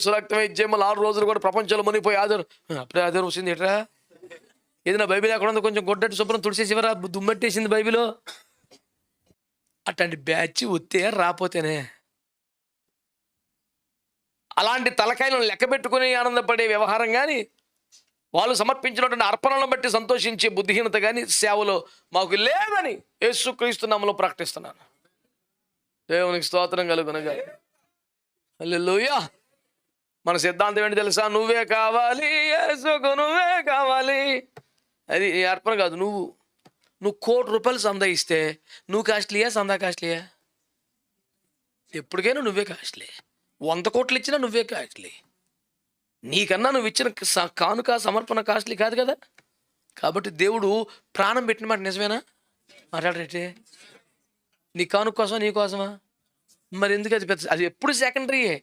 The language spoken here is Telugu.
సురక్తమే ఆరు రోజులు కూడా ప్రపంచంలో మునిగిపోయి ఆధారం అప్పుడే ఆధారం వచ్చింది ఎట్రా? ఏదైనా బైబిల్ ఎక్కడ ఉందో కొంచెం గొడ్డటి శుభ్రం తుడిసేసివరా? దుమ్మెట్టేసింది బైబిల్. అట్లాంటి బ్యాచ్ ఉత్తే రాపోతేనే. అలాంటి తలకాయలను లెక్క పెట్టుకుని ఆనందపడే వ్యవహారం కానీ వాళ్ళు సమర్పించినటువంటి అర్పణలను బట్టి సంతోషించే బుద్ధిహీనత కానీ సేవలో మాకు లేదని యేసుక్రీస్తు నామలో ప్రకటిస్తున్నాను దేవునికి స్తోత్రం కలుగునగా అల్లెలుయా మన సిద్ధాంతం ఏంటి తెలుసా? నువ్వే కావాలి యేసుకు నువ్వే కావాలి. అది అర్పణ కాదు నువ్వు. నువ్వు కోటి రూపాయలు సందా ఇస్తే నువ్వు కాస్ట్లీయా సందా కాస్ట్లీయా? ఎప్పటికైనా నువ్వే కాస్ట్లీ. వంద కోట్లు ఇచ్చినా నువ్వే కాస్ట్లీ. నీకన్నా నువ్వు ఇచ్చిన స- కానుక సమర్పణ కాస్ట్లీ కాదు కదా? కాబట్టి దేవుడు ప్రాణం పెట్టిన మాట నిజమేనా? మాట్లాడరేటే? నీ కానుక కోసమా నీ కోసమా? మరి ఎందుకు అది పెద్ద అది ఎప్పుడు సెకండరీయే